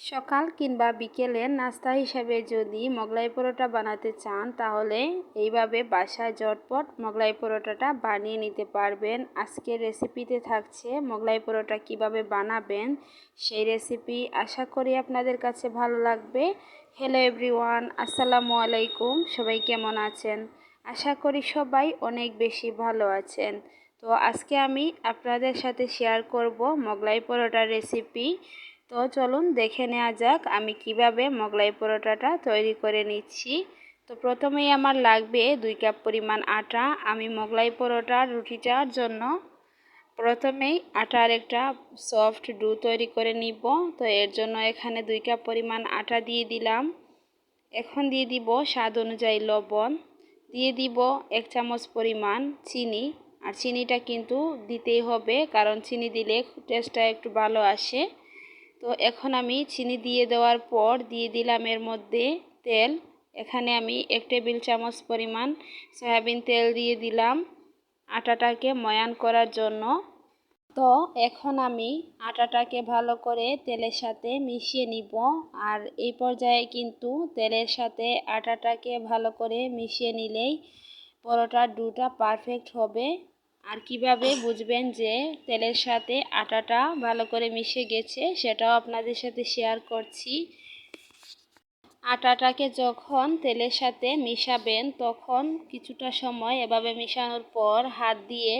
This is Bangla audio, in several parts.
সকাল কিংবা বিকেলে নাস্তা হিসাবে যদি মোগলাই পরোটা বানাতে চান, তাহলে এইভাবে বাসায় ঝটপট মোগলাই পরোটাটা বানিয়ে নিতে পারবেন। আজকের রেসিপিতে থাকছে মোগলাই পরোটা কীভাবে বানাবেন, সেই রেসিপি আশা করি আপনাদের কাছে ভালো লাগবে। হ্যালো এভরিওয়ান আসসালামু আলাইকুম, সবাই কেমন আছেন? আশা করি সবাই অনেক বেশি ভালো আছেন। তো আজকে আমি আপনাদের সাথে শেয়ার করব মোগলাই পরোটার রেসিপি তো চলুন দেখে নেওয়া যাক আমি কীভাবে মোগলাই পরোটাটা তৈরি করে নিচ্ছি। তো প্রথমেই আমার লাগবে দুই কাপ পরিমাণ আটা। আমি মোগলাই পরোটার রুটিটার জন্য প্রথমেই আটার একটা সফট ডু তৈরি করে নিব। তো এর জন্য এখানে দুই কাপ পরিমাণ আটা দিয়ে দিলাম। এখন দিয়ে দিব স্বাদ অনুযায়ী লবণ। দিয়ে দিব এক চামচ পরিমাণ চিনি। আর চিনিটা কিন্তু দিতেই হবে, কারণ চিনি দিলে টেস্টটা একটু ভালো আসে। তো এখন আমি চিনি দিয়ে দেওয়ার পর দিয়ে দিলাম এর মধ্যে তেল। এখানে আমি এক টেবিল চামচ পরিমাণ সয়াবিন তেল দিয়ে দিলাম আটাটাকে ময়ান করার জন্য। তো এখন আমি আটাটাকে ভালো করে তেলের সাথে মিশিয়ে নিব আর এই পর্যায়ে কিন্তু তেলের সাথে আটাটাকে ভালো করে মিশিয়ে নিলেই পরোটার ডুটা পারফেক্ট হবে। আর কীভাবে বুঝবেন যে তেলের সাথে আটাটা ভালো করে মিশে গেছে, সেটাও আপনাদের সাথে শেয়ার করছি। আটাটাকে যখন তেলের সাথে মিশাবেন, তখন কিছুটা সময় এভাবে মিশানোর পর হাত দিয়ে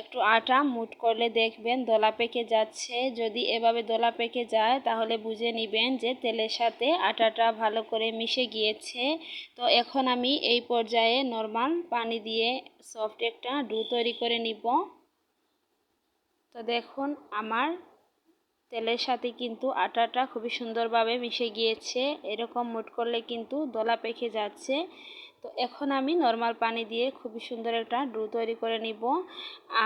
একটু আটা মুট করলে দেখবেন দলা পেকে যাচ্ছে। যদি এভাবে দলা পেকে যায়, তাহলে বুঝে নেবেন যে তেলের সাথে আটাটা ভালো করে মিশে গিয়েছে। তো এখন আমি এই পর্যায়ে নর্মাল পানি দিয়ে সফট একটা ডু তৈরি করে নিব। তো দেখুন, আমার তেলের সাথে কিন্তু আটাটা খুবই সুন্দরভাবে মিশে গিয়েছে। এরকম মুট করলে কিন্তু দলা পেকে যাচ্ছে। তো এখন আমি নর্মাল পানি দিয়ে খুবই সুন্দর একটা ডু তৈরি করে নিব।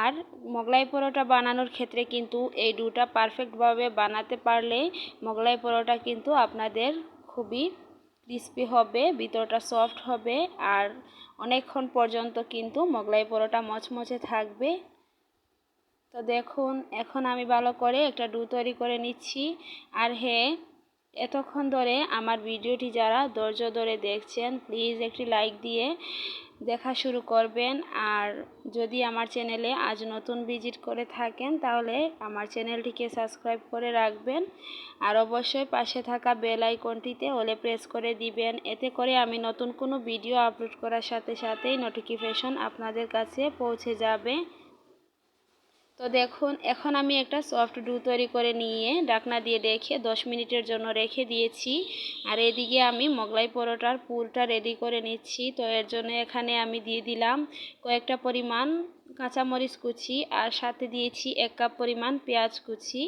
আর মোগলাই পরোটা বানানোর ক্ষেত্রে কিন্তু এই ডুটা পারফেক্টভাবে বানাতে পারলে মোগলাই পরোটা কিন্তু আপনাদের খুবই ক্রিস্পি হবে, ভিতরটা সফট হবে আর অনেকক্ষণ পর্যন্ত কিন্তু মোগলাই পরোটা মচমচে থাকবে। তো দেখুন, এখন আমি ভালো করে একটা ডু তৈরি করে নিচ্ছি। আর হ্যাঁ এতক্ষণ ধরে আমার ভিডিওটি যারা ধৈর্য ধরে দেখছেন প্লিজ একটি লাইক দিয়ে দেখা শুরু করবেন। আর যদি আমার চ্যানেলে আজ নতুন ভিজিট করে থাকেন, তাহলে আমার চ্যানেলটিকে সাবস্ক্রাইব করে রাখবেন। আর অবশ্যই পাশে থাকা বেল আইকনটিতে ওলে প্রেস করে দিবেন। এতে করে আমি নতুন কোনো ভিডিও আপলোড করার সাথে সাথেই নোটিফিকেশন আপনাদের কাছে পৌঁছে যাবে। তো দেখুন, এখন আমি একটা সফট ডু তৈরি করে নিয়ে ডাকনা দিয়ে রেখে দশ মিনিটের জন্য রেখে দিয়েছি। আর এদিকে আমি মোগলাই পরোটার পুরটা রেডি করে নিচ্ছি। তো এর জন্য এখানে আমি দিয়ে দিলাম কয়েকটা পরিমাণ কাঁচামরিচ কুচি আর সাথে দিয়েছি এক কাপ পরিমাণ পেঁয়াজ কুচি।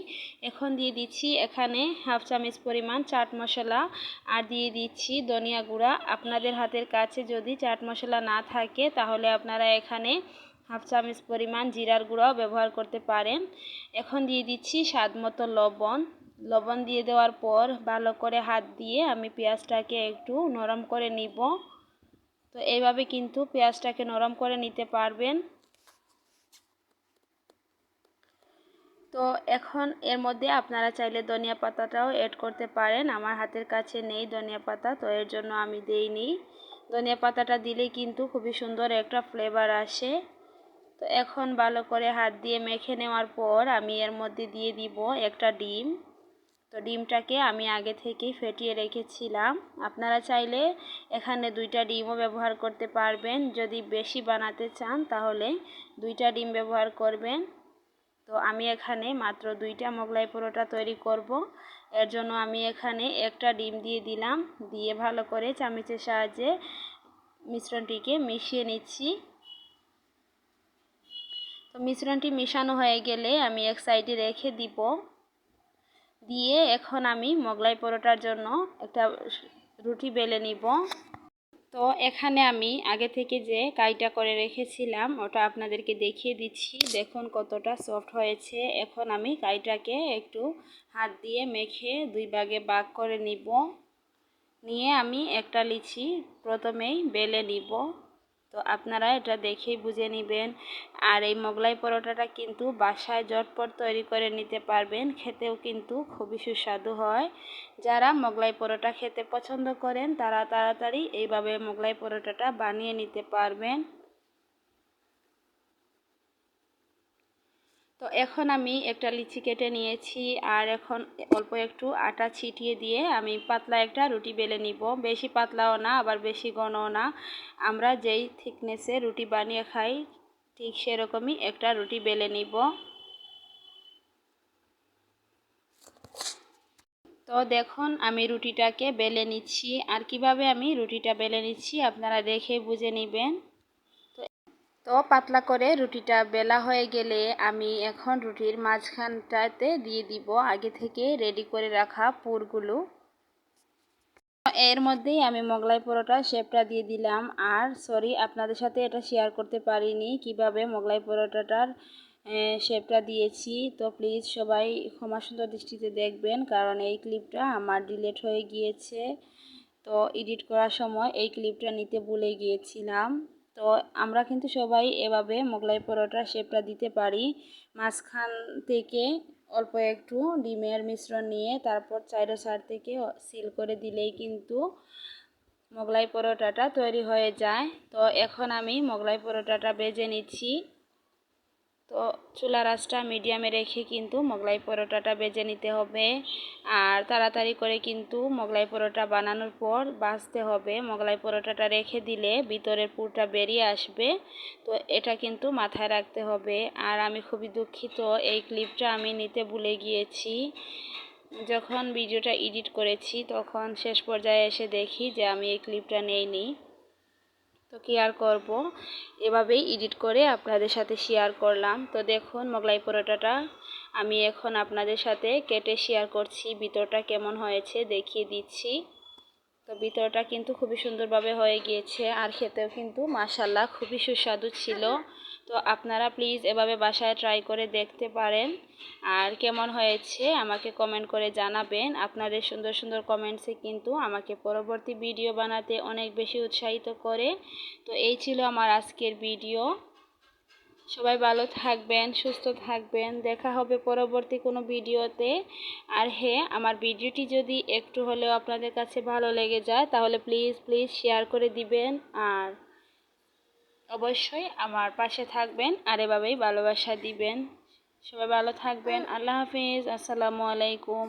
এখন দিয়ে দিচ্ছি এখানে হাফ চামচ পরিমাণ চাট মশলা আর দিয়ে দিচ্ছি ধনিয়া গুঁড়া। আপনাদের হাতের কাছে যদি চাট মশলা না থাকে, তাহলে আপনারা এখানে হাফ চামচ পরিমাণ জিরার গুঁড়াও ব্যবহার করতে পারেন। এখন দিয়ে দিচ্ছি স্বাদ মতো লবণ। লবণ দিয়ে দেওয়ার পর ভালো করে হাত দিয়ে আমি পেঁয়াজটাকে একটু নরম করে নিব। তো এইভাবে কিন্তু পেঁয়াজটাকে নরম করে নিতে পারবেন। তো এখন এর মধ্যে আপনারা চাইলে ধনিয়া পাতাটাও অ্যাড করতে পারেন। আমার হাতের কাছে নেই ধনিয়া পাতা, তো এর জন্য আমি দেইনি। ধনিয়া পাতাটা দিলে কিন্তু খুবই সুন্দর একটা ফ্লেভার আসে। তো এখন ভালো করে হাত দিয়ে মেখে নেওয়ার পর আমি এর মধ্যে দিয়ে দিব একটা ডিম। তো ডিমটাকে আমি আগে থেকেই ফেটিয়ে রেখেছিলাম। আপনারা চাইলে এখানে দুইটা ডিমও ব্যবহার করতে পারবেন। যদি বেশি বানাতে চান তাহলে দুইটা ডিম ব্যবহার করবেন। তো আমি এখানে মাত্র দুইটা মোগলাই পরোটা তৈরি করব। এর জন্য আমি এখানে একটা ডিম দিয়ে দিলাম। দিয়ে ভালো করে চামিচের সাহায্যে মিশ্রণটিকে মিশিয়ে নিচ্ছি। তো মিশ্রণটি মিশানো হয়ে গেলে আমি এক সাইডে রেখে দিব। দিয়ে এখন আমি মোগলাই পরোটার জন্য একটা রুটি বেলে নিব। তো এখানে আমি আগে থেকে যে কাইটা করে রেখেছিলাম, ওটা আপনাদেরকে দেখিয়ে দিচ্ছি। দেখুন কতটা সফট হয়েছে। এখন আমি কাইটাকে একটু হাত দিয়ে মেখে দুই ভাগে বাগ করে নিব। নিয়ে আমি একটা লিচি প্রথমেই বেলে নিব। তো আপনারা এটা দেখেই বুঝে নেবেন। আর এই মোগলাই পরোটাটা কিন্তু বাসায় জটপট তৈরি করে নিতে পারবেন, খেতেও কিন্তু খুবই সুস্বাদু হয়। যারা মোগলাই পরোটা খেতে পছন্দ করেন, তারা তাড়াতাড়ি এইভাবে মোগলাই পরোটাটা বানিয়ে নিতে পারবেন। তো এখন আমি একটা লিচি কেটে নিয়েছি আর এখন অল্প একটু আটা ছিটিয়ে দিয়ে আমি পাতলা একটা রুটি বেলে নিব। বেশি পাতলাও না, আবার বেশি ঘনও না। আমরা যেই থিকনেসে রুটি বানিয়ে খাই, ঠিক সেরকমই একটা রুটি বেলে নিব। তো দেখুন, আমি রুটিটাকে বেলে নিচ্ছি। আর কীভাবে আমি রুটিটা বেলে নিচ্ছি আপনারা দেখে বুঝে নেবেন। তো পাতলা করে রুটিটা বেলা হয়ে গেলে আমি এখন রুটির মাঝখানটাতে দিয়ে দিব আগে থেকে রেডি করে রাখা পুরগুলো। এর মধ্যেই আমি মোগলাই পরোটা শেপটা দিয়ে দিলাম। আর সরি, আপনাদের সাথে এটা শেয়ার করতে পারিনি কীভাবে মোগলাই পরোটাটার শেপটা দিয়েছি। তো প্লিজ সবাই ক্ষমা সুন্দর দৃষ্টিতে দেখবেন, কারণ এই ক্লিপটা আমার ডিলেট হয়ে গিয়েছে। তো এডিট করার সময় এই ক্লিপটা নিতে ভুলে গিয়েছিলাম। তো আমরা কিন্তু সবাই এভাবে মোগলাই পরোটা শেপটা দিতে পারি। মাঝখান থেকে অল্প একটু ডিমের মিশ্রণ নিয়ে তারপর চাইরো সার থেকে সিল করে দিলেই কিন্তু মোগলাই পরোটাটা তৈরি হয়ে যায়। তো এখন আমি মোগলাই পরোটাটা বেজে নিচ্ছি। তো চুলা রাসটা মিডিয়ামে রেখে কিন্তু মোগলাই পরোটাটা বেজে নিতে হবে। আর তাড়াতাড়ি করে কিন্তু মোগলাই পরোটা বানানোর পর বাছতে হবে। মোগলাই পরোটাটা রেখে দিলে ভিতরের পুরটা বেরিয়ে আসবে। তো এটা কিন্তু মাথায় রাখতে হবে। আর আমি খুবই দুঃখিত, এই ক্লিপটা আমি নিতে ভুলে গিয়েছি। যখন ভিডিওটা এডিট করেছি, তখন শেষ পর্যায়ে এসে দেখি যে আমি এই ক্লিপটা নেইনি। তো কি আর করব? এভাবেই এডিট করে আপনাদের সাথে শেয়ার করলাম। তো দেখুন মোগলাই পরোটাটা আমি এখন আপনাদের সাথে কেটে শেয়ার করছি। ভিতরটা কেমন হয়েছে দেখিয়ে দিচ্ছি। তো ভিতরটা কিন্তু খুবই সুন্দরভাবে হয়ে গিয়েছে। আর খেতেও কিন্তু মাসাল্লাহ খুবই সুস্বাদু ছিল। তো আপনারা প্লিজ এভাবে বাসায় ট্রাই করে দেখতে পারেন। আর কেমন হয়েছে আমাকে কমেন্ট করে জানাবেন। আপনাদের সুন্দর সুন্দর কমেন্টসে কিন্তু আমাকে পরবর্তী ভিডিও বানাতে অনেক বেশি উৎসাহিত করে। তো এই ছিল আমার আজকের ভিডিও সবাই ভালো থাকবেন, সুস্থ থাকবেন। দেখা হবে পরবর্তী কোনো ভিডিওতে আর হ্যাঁ আমার ভিডিওটি যদি একটু হলেও আপনাদের কাছে ভালো লেগে যায়, তাহলে প্লিজ প্লিজ শেয়ার করে দিবেন। আর অবশ্যই আমার পাশে থাকবেন আর এভাবেই ভালোবাসা দিবেন। সবাই ভালো থাকবেন। আল্লাহ হাফিজ। আসসালামু আলাইকুম।